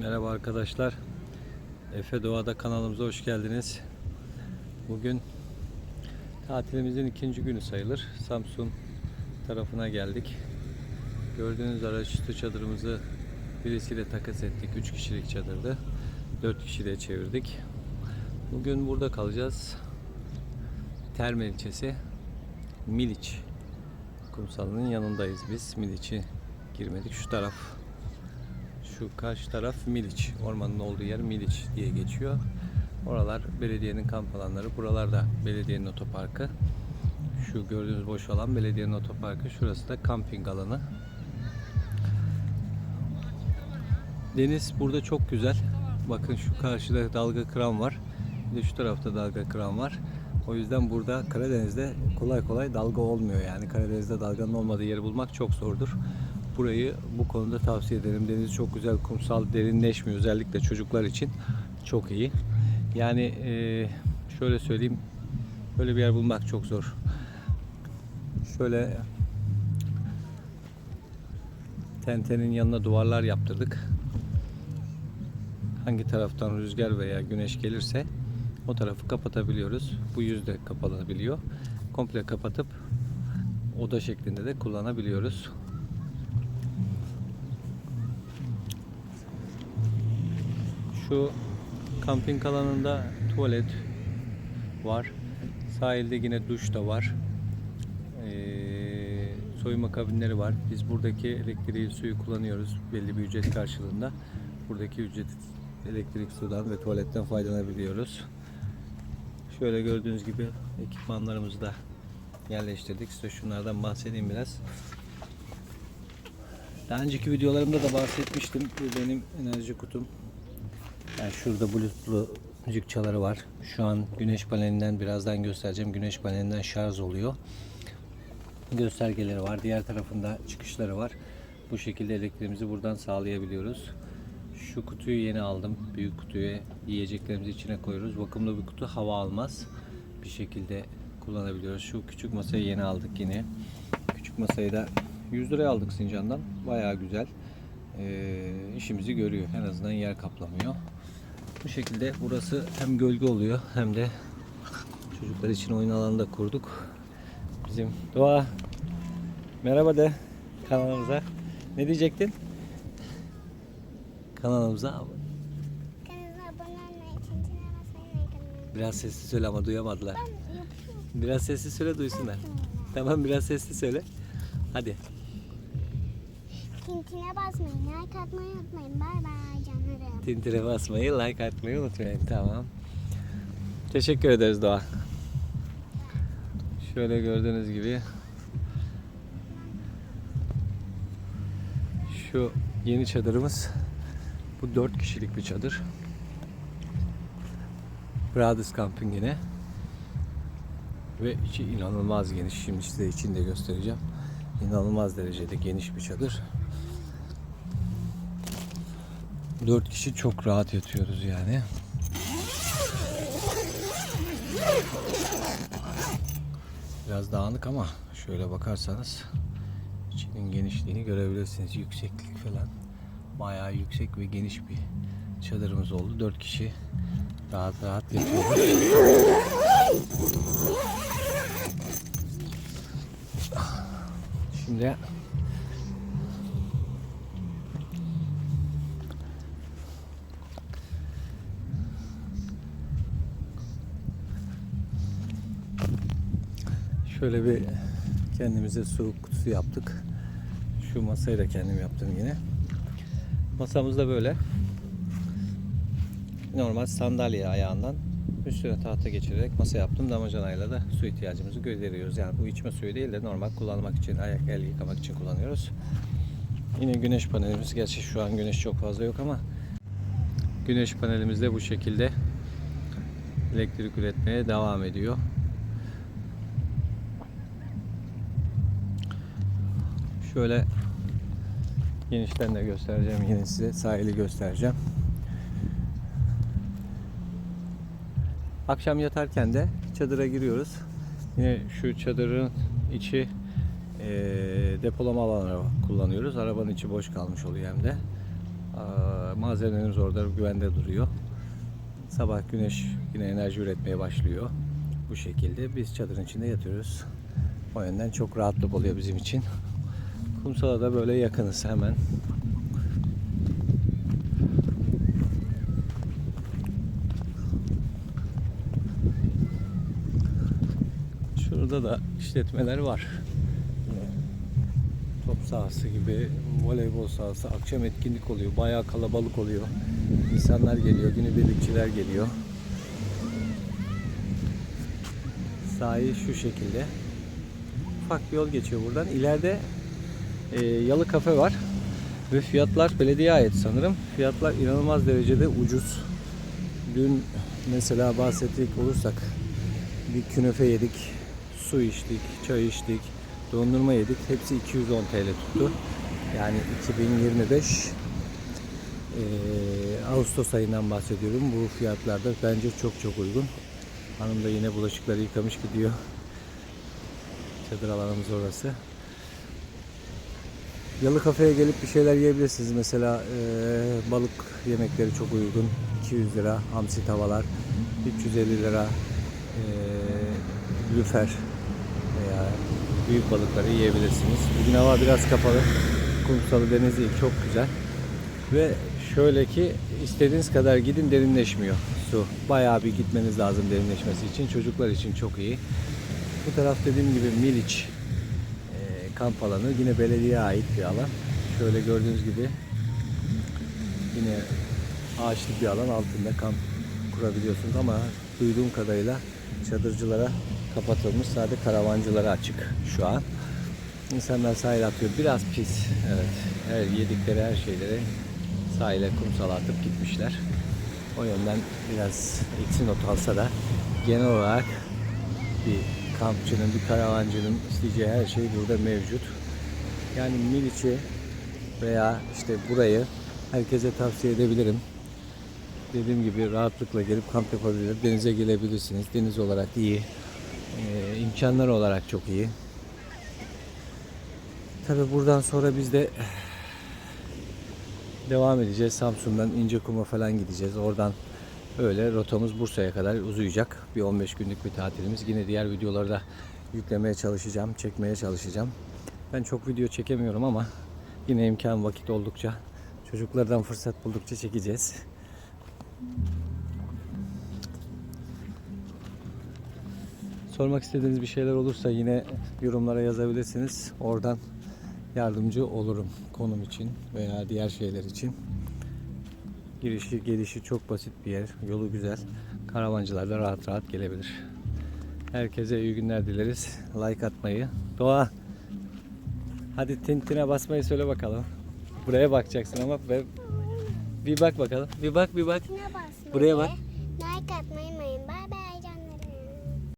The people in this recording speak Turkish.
Merhaba arkadaşlar. Efe Doğa'da kanalımıza hoş geldiniz. Bugün tatilimizin ikinci günü sayılır. Samsun tarafına geldik. Gördüğünüz araçüstü çadırımızı birisiyle takas ettik. 3 kişilik çadırdı. 4 kişiliğe çevirdik. Bugün burada kalacağız. Terme ilçesi Miliç kumsalının yanındayız biz. Miliç'i girmedik. Şu taraf şu karşı taraf Miliç. Ormanın olduğu yer Miliç diye geçiyor. Oralar belediyenin kamp alanları. Buralar da belediyenin otoparkı. Şu gördüğünüz boş alan belediyenin otoparkı. Şurası da kamping alanı. Deniz burada çok güzel. Bakın şu karşıda dalga kıran var. Bir de şu tarafta dalga kıran var. O yüzden burada Karadeniz'de kolay kolay dalga olmuyor. Yani Karadeniz'de dalganın olmadığı yeri bulmak çok zordur. Burayı bu konuda tavsiye ederim. Deniz çok güzel, kumsal, derinleşmiyor. Özellikle çocuklar için çok iyi. Yani eee, şöyle söyleyeyim, böyle bir yer bulmak çok zor. Şöyle tentenin yanına duvarlar yaptırdık. Hangi taraftan rüzgar veya güneş gelirse o tarafı kapatabiliyoruz. Bu yüz de kapanabiliyor. Komple kapatıp oda şeklinde de kullanabiliyoruz. Şu kamping alanında tuvalet var. Sahilde yine duş da var. Ee, soyunma kabinleri var. Biz buradaki elektriği, suyu kullanıyoruz belli bir ücret karşılığında. Buradaki ücret elektrik, sudan ve tuvaletten faydalanabiliyoruz. Şöyle gördüğünüz gibi ekipmanlarımızı da yerleştirdik. Size şunlardan bahsedeyim biraz. Daha önceki videolarımda da bahsetmiştim. Bu benim enerji kutum. Yani şurada bluetoothlu müzik var. Şu an güneş panelinden birazdan göstereceğim. Güneş panelinden şarj oluyor. Göstergeleri var. Diğer tarafında çıkışları var. Bu şekilde elektriğimizi buradan sağlayabiliyoruz. Şu kutuyu yeni aldım. Büyük kutuyu yiyeceklerimizi içine koyuyoruz. Vakumlu bir kutu hava almaz. Bir şekilde kullanabiliyoruz. Şu küçük masayı yeni aldık yine. Küçük masayı da 100 liraya aldık Sincan'dan. Bayağı güzel. Ee, işimizi görüyor. En azından yer kaplamıyor. Bu şekilde burası hem gölge oluyor hem de çocuklar için oyun alanı da kurduk. Bizim Doğa merhaba de kanalımıza. Ne diyecektin? Kanalımıza abone biraz sesli söyle ama duyamadılar. Biraz sesli söyle duysunlar. Tamam biraz sesli söyle. Hadi. Tintine basmayı, like atmayı unutmayın. Bay bay. Tintire basmayı, like atmayı unutmayın. Tamam. Teşekkür ederiz Doğa. Şöyle gördüğünüz gibi şu yeni çadırımız bu 4 kişilik bir çadır. Brothers Camping yine. Ve içi inanılmaz geniş. Şimdi size içini de göstereceğim. İnanılmaz derecede geniş bir çadır. 4 kişi çok rahat yatıyoruz yani. Biraz dağınık ama şöyle bakarsanız içinin genişliğini görebilirsiniz. Yükseklik falan bayağı yüksek ve geniş bir çadırımız oldu. 4 kişi rahat rahat yatıyoruz. Şimdi Şöyle bir kendimize su kutusu yaptık. Şu masayı da kendim yaptım yine. Masamız da böyle. Normal sandalye ayağından üstüne tahta geçirerek masa yaptım. Damacanayla da su ihtiyacımızı gönderiyoruz. Yani bu içme suyu değil de normal kullanmak için, ayak el yıkamak için kullanıyoruz. Yine güneş panelimiz. Gerçi şu an güneş çok fazla yok ama güneş panelimiz de bu şekilde elektrik üretmeye devam ediyor. Şöyle genişten de göstereceğim yine size. Sahili göstereceğim. Akşam yatarken de çadıra giriyoruz. Yine şu çadırın içi eee, depolama alanı kullanıyoruz. Arabanın içi boş kalmış oluyor hem de. Aa, malzemelerimiz orada güvende duruyor. Sabah güneş yine enerji üretmeye başlıyor. Bu şekilde biz çadırın içinde yatıyoruz. O yönden çok rahatlık oluyor bizim için. Kumsala da böyle yakınız hemen. Şurada da işletmeler var. Top sahası gibi, voleybol sahası, akşam etkinlik oluyor. Bayağı kalabalık oluyor. İnsanlar geliyor, günübirlikçiler geliyor. Sahil şu şekilde. Ufak bir yol geçiyor buradan. İleride e, yalı kafe var. Ve fiyatlar belediyeye ait sanırım. Fiyatlar inanılmaz derecede ucuz. Dün mesela bahsedecek olursak bir künefe yedik, su içtik, çay içtik, dondurma yedik. Hepsi 210 TL tuttu. Yani 2025 eee, Ağustos ayından bahsediyorum. Bu fiyatlarda bence çok çok uygun. Hanım da yine bulaşıkları yıkamış gidiyor. Çadır alanımız orası. Yalı kafeye gelip bir şeyler yiyebilirsiniz. Mesela eee, balık yemekleri çok uygun. 200 lira hamsi tavalar, 350 lira eee lüfer veya büyük balıkları yiyebilirsiniz. Bugün hava biraz kapalı. Kumsalı denizi çok güzel. Ve şöyle ki istediğiniz kadar gidin derinleşmiyor su. Bayağı bir gitmeniz lazım derinleşmesi için. Çocuklar için çok iyi. Bu taraf dediğim gibi Miliç e, kamp alanı. Yine belediyeye ait bir alan. Şöyle gördüğünüz gibi yine ağaçlı bir alan altında kamp kurabiliyorsunuz ama duyduğum kadarıyla çadırcılara kapatılmış. Sadece karavancılara açık şu an. İnsanlar sahile atıyor. Biraz pis. Evet. Her yedikleri her şeyleri sahile kumsala atıp gitmişler. O yönden biraz eksi not alsa da genel olarak bir kampçının, bir karavancının isteyeceği her şey burada mevcut. Yani Miliç'i veya işte burayı herkese tavsiye edebilirim. Dediğim gibi rahatlıkla gelip kamp yapabilir. Denize gelebilirsiniz. Deniz olarak iyi. Ee, imkanlar olarak çok iyi. Tabi buradan sonra biz de devam edeceğiz. Samsun'dan İncekum'a falan gideceğiz. Oradan öyle rotamız Bursa'ya kadar uzayacak. Bir 15 günlük bir tatilimiz. Yine diğer videoları da yüklemeye çalışacağım, çekmeye çalışacağım. Ben çok video çekemiyorum ama yine imkan vakit oldukça çocuklardan fırsat buldukça çekeceğiz. Sormak istediğiniz bir şeyler olursa yine yorumlara yazabilirsiniz. Oradan yardımcı olurum konum için veya diğer şeyler için. Girişi gelişi çok basit bir yer. Yolu güzel. Karavancılar da rahat rahat gelebilir. Herkese iyi günler dileriz. Like atmayı. Doğa. Hadi tintine basmayı söyle bakalım. Buraya bakacaksın ama ve bir bak bakalım. Bir bak bir bak. Buraya bak. Like atmayı.